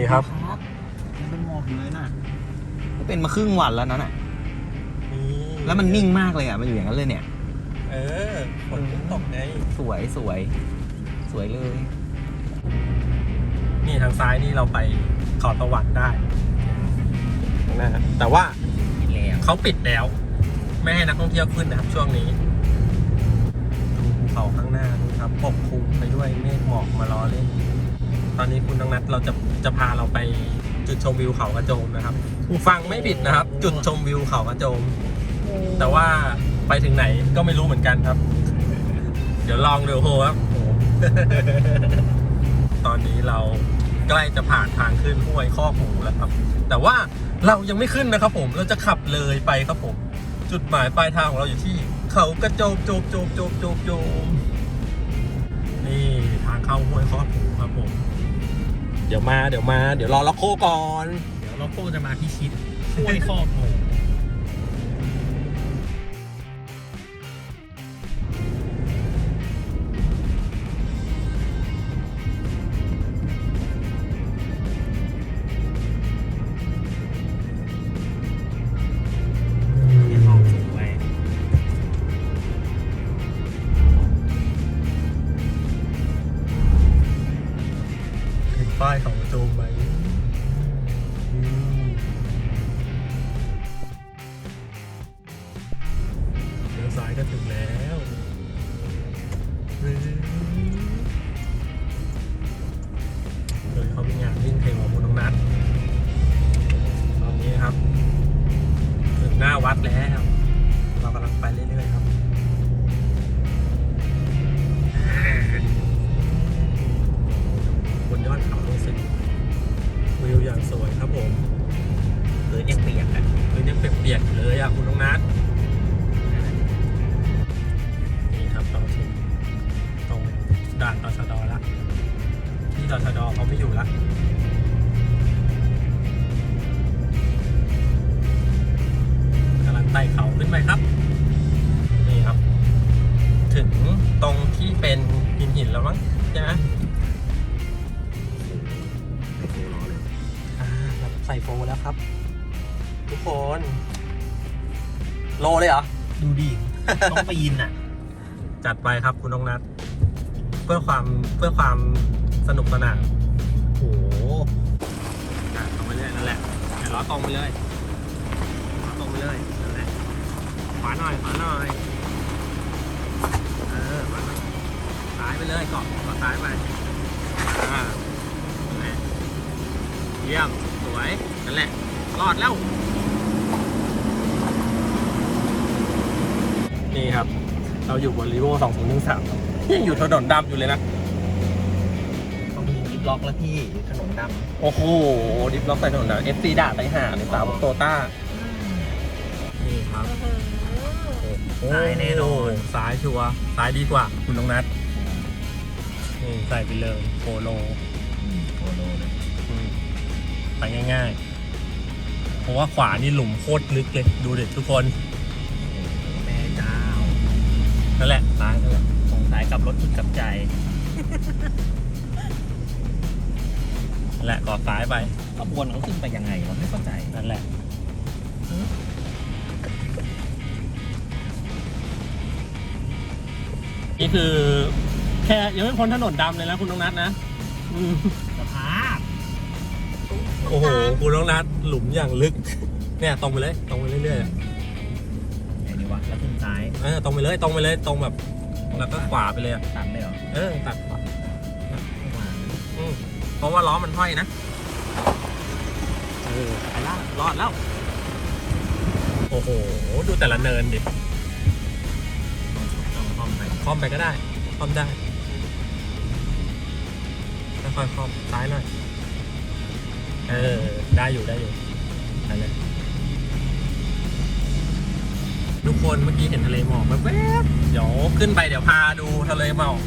นี่ครับ ยังเป็นหมอกอยู่เลยน่ะก็เป็นมาครึ่งวันแล้วนั่นน่ะนี่แล้วมันนิ่งมากเลยอะ มันอยู่อย่างนั้นเลยเนี่ย เออฝนตกไงสวยสวย สวยเลย นี่ทางซ้ายนี่เราไปเขาตะวันได้นะฮะแต่ว่าแล้วเขาปิดแล้ว ไม่ให้นักท่องเที่ยวขึ้นนะครับ ช่วงนี้ดูภูเขาข้างหน้านะครับปกคลุมไปด้วยเมฆหมอกมาล้อเล่น ตอนนี้คุณนังนัทเราจะจะพาเราไปจุดชมวิวเขากระโจมนะครับฟังไม่ผิดนะครับ จุดชมวิวเขากระโจม แต่ว่าไปถึงไหนก็ไม่รู้เหมือนกันครับ เดี๋ยวลองเดูโฮครับตอนนี้เราใกล้จะผ่านทางขึ้นห้วยข้อหมูแล้วครับ แต่ว่าเรายังไม่ขึ้นนะครับ ผมเราจะขับเลยไปครับผม จุดหมายปลายทางของเราอยู่ที่ เขากระโจมโจมโจมโจมโจมโจมนี่ทางเข้าห้วยข้อหมูครับผม เดี๋ยวมาเดี๋ยวมา เดี๋ยวรอล็อกโคก่อน เดี๋ยวล็อกโป้จะมาพิชิตช่วยครอบหมู ก็ถึงแล้วานตชดละที่ตชดเขาไม่อยู่ละกำลังไต่เขาขึ้นไปครับ นี่ครับ ถึงตรงที่เป็นหินหินๆแล้วมั้งใช่ไหมอ่าครับใส่โฟแล้วครับ ทุกคน โลเลยเหรอ ดูดิต้องปีนอะ จัดไปครับคุณน้องนัทเพื่อความเพื่อความสนุกสนานโอ้โหอะตรงไปเรื่อยนั่นแหละเดี๋ยวล้อตรงไปเลยล้อตรงไปเลยนั่นแหละขวาหน่อยขวาหน่อยเออขวาหน่อยซ้ายไปเลยเกาะเกาะซ้ายไปอ่านั่นแหละเยี่ยมสวยนั่นแหละรอดแล้วนี่ครับ เราอยู่บนรีโว2013 ยังอยู่ถนนดำอยู่เลยนะต้องมีลิฟต์ล็อกแล้วพี่ถนนดโอ้โหดิฟล็อกใส่ถนนดำ FC ด่าไปหาเลยสาวโตต้านี่ครับำตายแน่นอนซ้ายชัวร์ซ้ายดีกว่า คุณน้องนัทนี่ใส่ไปเลยโปโลโอ้โหเลยอืมไปง่าย ๆ เพราะว่าขวานี่หลุมโคตรลึกเลย ดูเด็ดทุกคน แม่เจ้านั่นแหละซ้ายนั่นแหละสงสัย กับรถจุดกับใจนั่นแหละก่อซ้ายไปขบวนเขาขึ้นไปยังไงวะไม่เข้าใจนั่นแหละนี่คือ แค่ยังไม่พ้นถนนดำเลยนะคุณน้องนัทนะอืมสภาพโอ้โห คุณน้องนัทหลุมอย่างลึก เนี่ยตรงไปเลย ตรงไปเรื่อยๆอะไงดีวะแล้วขึ้นซ้ายเออตรงไปเลย ตรงไปเลย ตรงแบบ แล้วก็ขวาไปเลยอะตัดเลยเหรอเออตัดขวาไม่มาอืมเพราะว่าล้อมันห้อยนะเออไปแล้วรอดแล้ว โอ้โห ดูแต่ละเนินดิต้องต้องคอมไปคอมไปก็ได้คอมได้ค่อยๆคอมซ้ายหน่อย เออ ได้อยู่ได้อยู่ไปเลย ทุกคนเมื่อกี้เห็นทะเลหมอกแวบๆเดี๋ยวขึ้นไปเดี๋ยวพาดูทะเลหมอก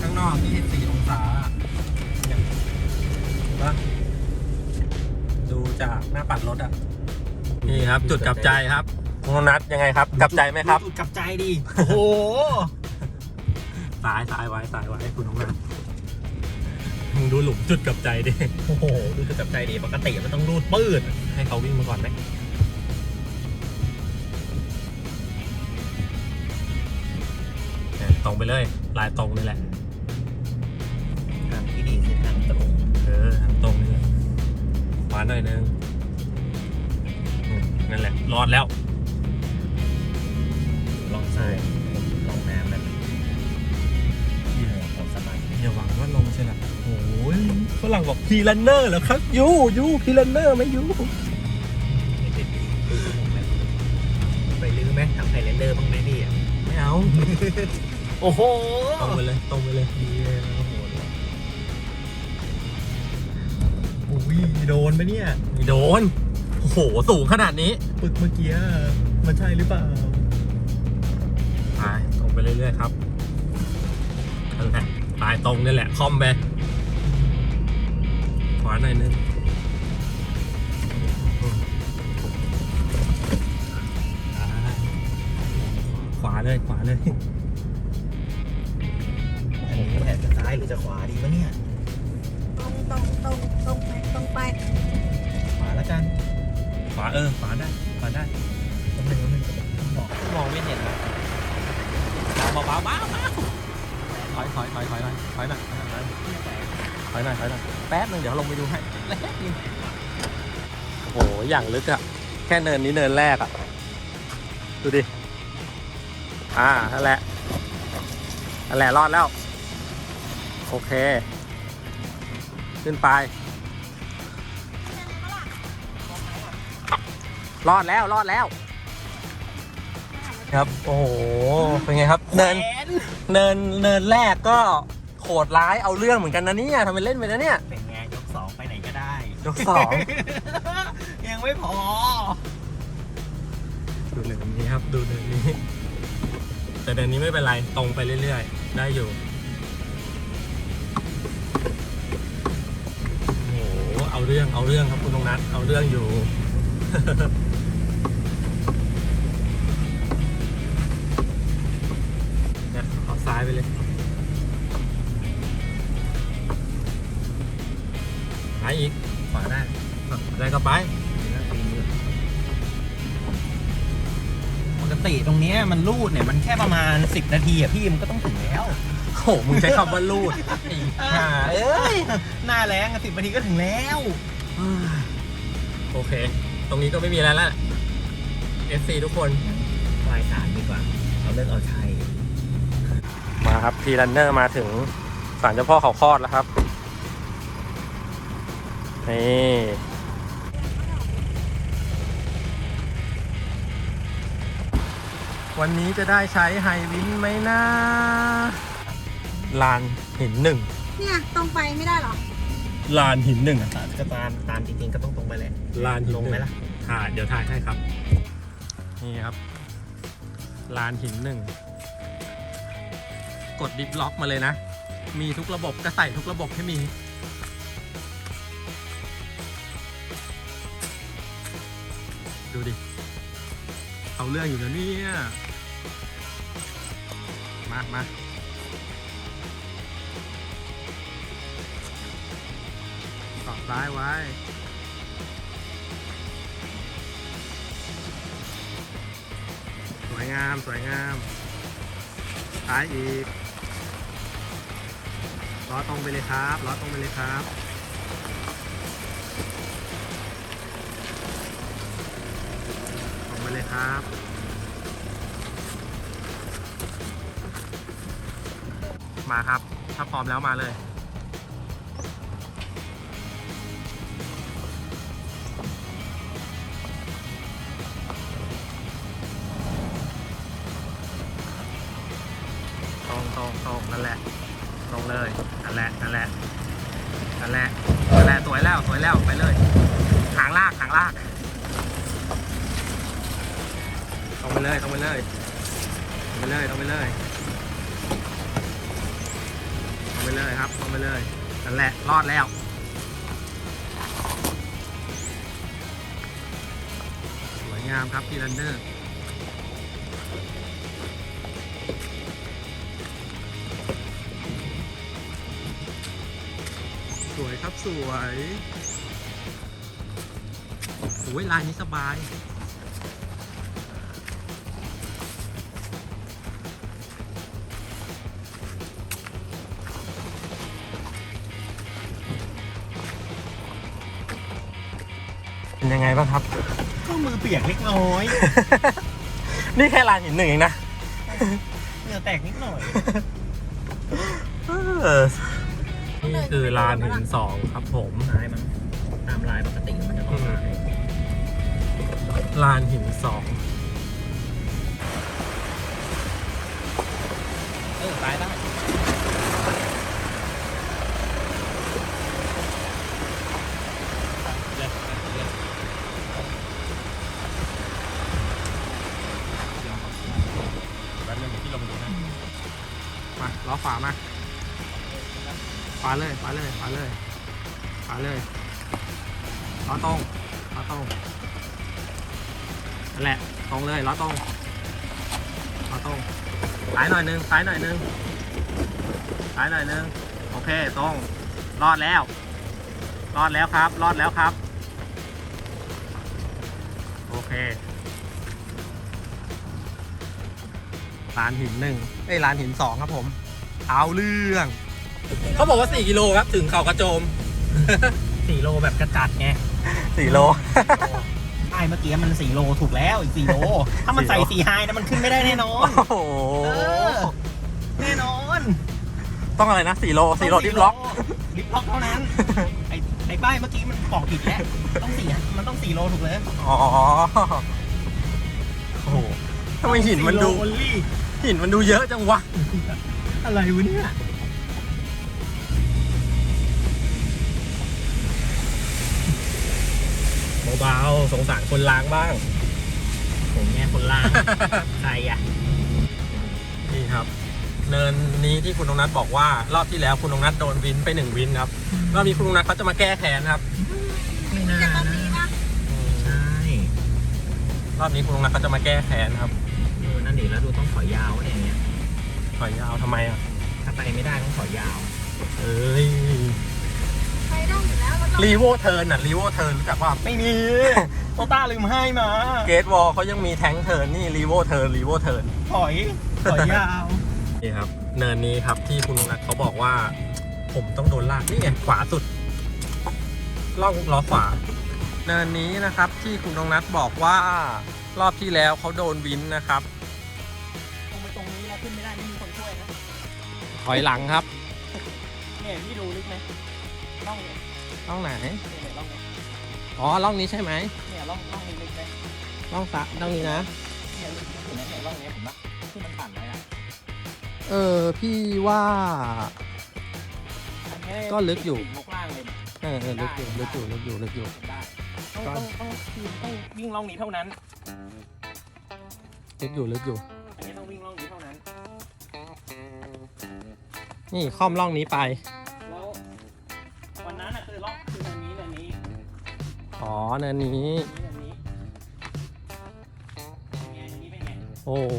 ข้างนอก 24 องศาเนี่ยเห็นปะดูจากหน้าปัดรถอะ นี่ครับ จุดกลับใจครับคุณนัทยังไงครับ กลับใจไหมครับ จุดกลับใจดิโอ้โหซ้ายซ้ายไว้ซ้ายไว้คุณน้องนัทงดูหลุมจุดกับใจดิ โอ้โห ดูจะจับใจดีปกติมันต้องรูดปืดให้เขาวิ่งมาก่อนไหม ตรงไปเลยลายตรงนี่แหละทางที่ดีคือทางตรง เออทางตรงนี่แหละขวาหน่อยนึงอืมนั่นแหละรอดแล้ว ลองซ้ายลองน้ำนั่นที่หัวของสบายอย่าหวังว่าลงใช่ไหมโอ้ยฝรั่งบอกพีลันเนอร์เหรอครับยูยูพีลันเนอร์ไหมยูไปลื้อไหมทำไฮแลนเดอร์บ้างไหมพี่อะไม่เอา โอ้โห ตรงไปเลย ตรงไปเลยอุ้ยโดนไหมเนี่ยไม่โดน โอ้โห สูงขนาดนี้ปึกเมื่อกี้มันใช่หรือเปล่าไปตรงไปเรื่อยๆครับนั่นแหละปลายตรงนี่แหละ คอมไปขวาหน่อยนึงอ่าขวาเลย ขวาเลย อันนี้แหละจะซ้ายหรือจะขวาดีวะเนี่ย ตรงตรงตรงตรงไปตรงไปขวาแล้วกัน ขวาเออขวาได้ขวาได้ตรงหนึ่งตรงหนึ่งบอกมองไม่เห็นนะเบาๆเบาๆเบาถอยถอยถอยถอยถอยถอยหน่อยถอยหน่อยถอยหน่อยถอยหน่อยแป๊บนึงเดี๋ยวลงไปดูให้แป๊บนึงโอ้โหอย่างลึกอะแค่เนินนี้เนินแรกอะดูดิ อ่านั่นแหละนั่นแหละรอดแล้ว โอเค ขึ้นไป รอดแล้ว รอดแล้ว ครับ โอ้โห เป็นไงครับ เนิน เนิน เนินแรกก็โหดร้ายเอาเรื่องเหมือนกันนะเนี่ยทำเป็นเล่นไปนะเนี่ย เป็นไงยกสองไปไหนก็ได้ ยกสอง ยังไม่พอ ดูเนินนี้ครับ ดูเนินนี้ แต่เนินนี้ไม่เป็นไร ตรงไปเรื่อยๆ ได้อยู่ เอาเรื่องเอาเรื่องครับคุณตรงนัทเอาเรื่องอยู่เนี่ยเอาซ้ายไปเลยหายอีกขวาได้ได้ก็ไปปกติตรงเนี้ยมันรูดเนี่ย มันแค่ประมาณ 10 นาทีอะพี่มันก็ต้องถึงแล้ว โอ้โหมึงใช้คำว่าลูดไอ้ห่าเอ้ยหน้าแรงสิบนาทีก็ถึงแล้ว โอเค ตรงนี้ก็ไม่มีอะไรแล้ว FC ทุกคนปลายสารดีกว่า เอาเลิกเอาชัยมาครับพีรันเนอร์มาถึงศาลเจ้าพ่อเขาคลอดแล้วครับ นี่วันนี้จะได้ใช้ไฮวินไหมนะ ลานหินหนึ่งเนี่ยตรงไปไม่ได้เหรอ ลานหินหนึ่งก็ตามตามจริงๆก็ต้องตรงไปแหละลานหินลงไหมล่ะถ่ายเดี๋ยวถ่ายให้ครับ นี่ครับ ลานหินหนึ่ง กดดิฟล็อกมาเลยนะ มีทุกระบบก็ใส่ทุกระบบให้มี ดูดิ เอาเรื่องอยู่นะเนี่ย มามา ต่อซ้ายไว้ สวยงามสวยงามซ้ายอีกล้อตรงไปเลยครับล้อตรงไปเลยครับตรงไปเลยครับมาครับ ถ้าพร้อมแล้วมาเลย นั่นแหละตรงเลยนั่นแหละนั่นแหละนั่นแหละนั่นแหละสวยแล้วสวยแล้วไปเลยหางลากหางลากตรงไปเลยตรงไปเลยตรงไปเลยตรงไปเลยตรงไปเลยครับตรงไปเลยนั่นแหละรอดแล้วสวยงามครับพี่รันเดอร์ ครับสวยโอ้ยลายนี้สบาย เป็นยังไงบ้างครับ ก็มือเปียกเล็กน้อย นี่แค่ลานหินหนึ่งเองนะ เหงื่อแตกนิดหน่อย เออ นี่คือลานหินสองครับผมลายมันตามลายปกติมันจะต้องลายลานหินสองเออตายได้แป๊บนึงเดี๋ยวพี่ลงดูนะมาล้อฝามาฝาเลยฝาเลยฝาเลยฝาเลยล้อตรงล้อตรงนั่นแหละตรงเลยล้อตรงล้อตรงซ้ายหน่อยนึงซ้ายหน่อยนึงซ้ายหน่อยนึงโอเคตรงรอดแล้ว รอดแล้วครับรอดแล้วครับ โอเคลานหินหนึ่งเอ้ยลานหินสองครับผม เอาเรื่อง เขาบอกว่า 4 กิโลครับ ถึงเขากระโจม สี่โลแบบกระจัดไง4 โลไอ้เมื่อกี้มันสี่โลถูกแล้วอีกสี่โล ถ้ามันใส่สี่โลสี่ไฮนะมันขึ้นไม่ได้แน่นอน โอ้โห เออ แน่นอนต้องอะไรนะ 4 โล 4 โลดิฟล็อกดิฟล็อกเท่านั้น ไอ้ไอ้ป้ายเมื่อกี้มันบอกผิดแล้ว ต้องสี่มันต้องสี่โลถูกเลยอ๋อ โอ้โหทำไมหินมันดู4โล only หินมันดูเยอะจังวะ อะไรวะเนี่ย เบาๆสงสารคนล้างบ้าง ผมเนี่ยคนล่าง ใครอะ นี่ครับ เนินนี้ที่คุณนงนัทบอกว่ารอบที่แล้วคุณนงนัทโดนวินไปหนึ่งวินครับรอบนี้คุณนงนัทเขาจะมาแก้แค้นครับไม่น่าจะตอนนะนี้นะใช่รอบนี้คุณนงนัทเขาจะมาแก้แค้นครับเออนั่นดิแล้วดูต้องถอยยาวเนี่ยอย่างเงี้ยถอยยาวทำไมอะถ้าไปไม่ได้ต้องถอยยาว เอ้ย รีโวเทิร์นอะรีโวเทิร์นรู้จักว่าไม่มีโตต้าลืมให้มาเกตวอลเขายังมีแทงเทิร์นนี่รีโวเทิร์นรีโวเทิร์นถอยถอยยาวนี่ครับ เนินนี้ครับที่คุณนงนัทเขาบอกว่า ผมต้องโดนลากนี่ไงขวาสุดล่องล้อขวา เนินนี้นะครับที่คุณนงนัทบอกว่ารอบที่แล้วเขาโดนวินนะครับตรงไปตรงนี้แล้วขึ้นไม่ได้ไม่มีคนช่วยนะถอยหลังครับเนี่ยพี่ดูลึกไหม ร่องเนี่ยล่องไหน เนี่ยร่องเนี่ยอ๋อล่องนี้ใช่ไหมเนี่ยร่องร่องนี้ลึกไหมล่องสะล่องนี้นะ เนี่ยลึกถึงนั้นเนี่ยร่องเนี้ยผมว่าที่มันปั่นไว้อะเออ พี่ว่า อันนี้ก็ลึกอยู่ ติดมุกล่างเลยเนี่ยเออเออลึกอยู่ลึกอยู่ลึกอยู่ลึกอยู่ได้ต้องต้องต้องคือต้องวิ่งร่องนี้เท่านั้น ลึกอยู่ลึกอยู่ อันนี้ต้องวิ่งร่องนี้เท่านั้น นี่ค่อมล่องนี้ไป อ๋อเนินนี้อันนี้อันนี้เป็นไงอันนี้เป็นไงโอ้โห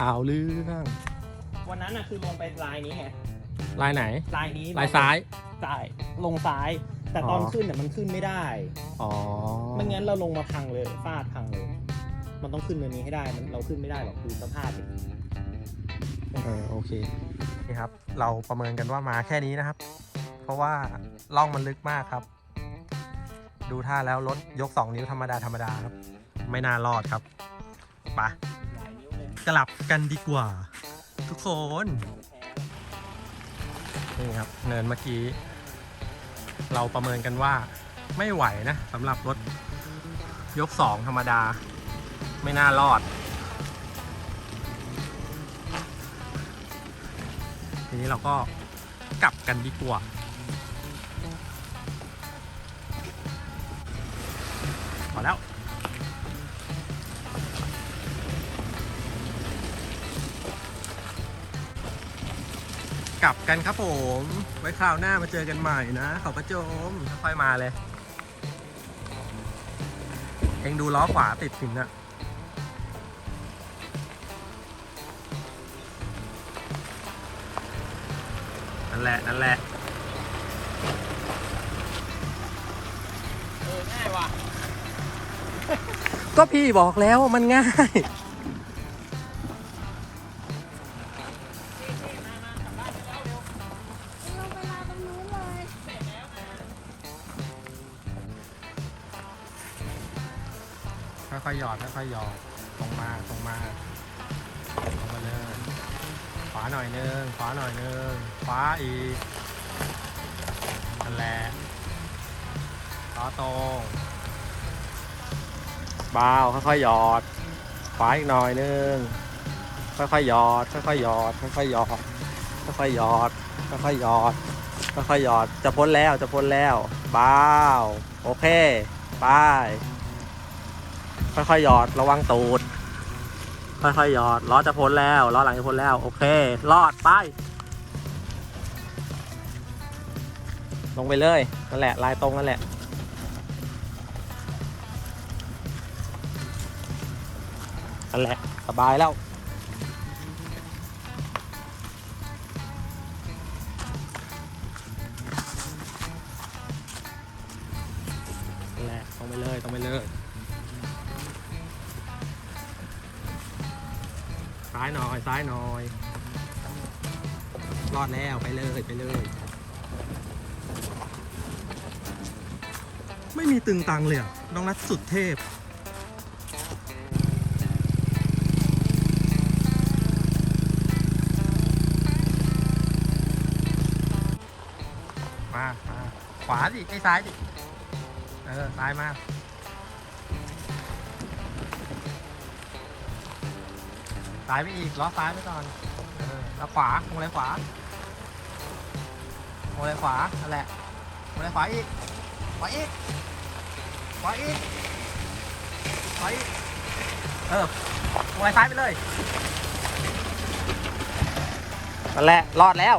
อ่าวเรื่องวันนั้นอะคือลงไปลายนี้ไงลายไหน ลายนี้ลายซ้ายซ้ายลงซ้าย แต่ตอนอ๋อขึ้นเนี่ยมันขึ้นไม่ได้ อ๋อไม่งั้นเราลงมาพังเลยฟาดพังเลย มันต้องขึ้นเนินนี้ให้ได้มันเราขึ้นไม่ได้หรอกดูสภาพดิเออโอเคนี่ครับ เราประเมินกันว่ามาแค่นี้นะครับ เพราะว่าล่องมันลึกมากครับ ดูท่าแล้วรถยก 2 นิ้วธรรมดาธรรมดาครับ ไม่น่ารอดครับไปะหลายนิ้วเลยกลับกันดีกว่า ทุกคนแพ้นี่ครับ เนินเมื่อกี้ เราประเมินกันว่าไม่ไหวนะสำหรับรถยก 2 ธรรมดา ไม่น่ารอดทีนี้เราก็กลับกันดีกว่า แล้วกลับกันครับผม ไว้คราวหน้ามาเจอกันใหม่นะเขากระโจมค่อยมาเลย เองดูล้อขวาติดถึงอะนั่นแหละ นั่นแหละ ว่ะ ก็พี่บอกแล้วมันง่ายค่อยๆหยอดค่อยๆหยอดตรงมาตรงมาตรงมาเลยขวาหน่อยนึงขวาหน่อยนึงขวาอีกนั่นแหละล้อตรง เบาค่อยๆหยอดขวาอีกหน่อยนึงค่อยๆหยอด ค่อยๆหยอดค่อยๆหยอดค่อยๆหยอดค่อยๆหยอดค่อยๆหยอดจะพ้นแล้วจะพ้นแล้วเบาโอเคไปค่อยๆหยอดระวังตูด ค่อยๆหยอดล้อจะพ้นแล้วล้อหลังจะพ้นแล้วโอเครอดไปลงไปเลยนั่นแหละลายตรงนั่นแหละ สบายแล้วแหละตรงไปเลยตรงไปเลยซ้ายหน่อยซ้ายหน่อยรอดแล้วไปเลยไปเลย ไม่มีตึงตังเลยอะน้องนัดสุดเทพ มามาขวาดิไอ้ซ้ายดิ เออ ซ้ายมา ซ้ายไปอีกล้อซ้ายไปก่อน เออ แล้วขวาลงเลยขวาลงเลยขวานั่นแหละลงเลยขวาอีก ขวาอีก ขวาอีก ขวาอีก เออลงเลยซ้ายไปเลยนั่นแหละ รอดแล้ว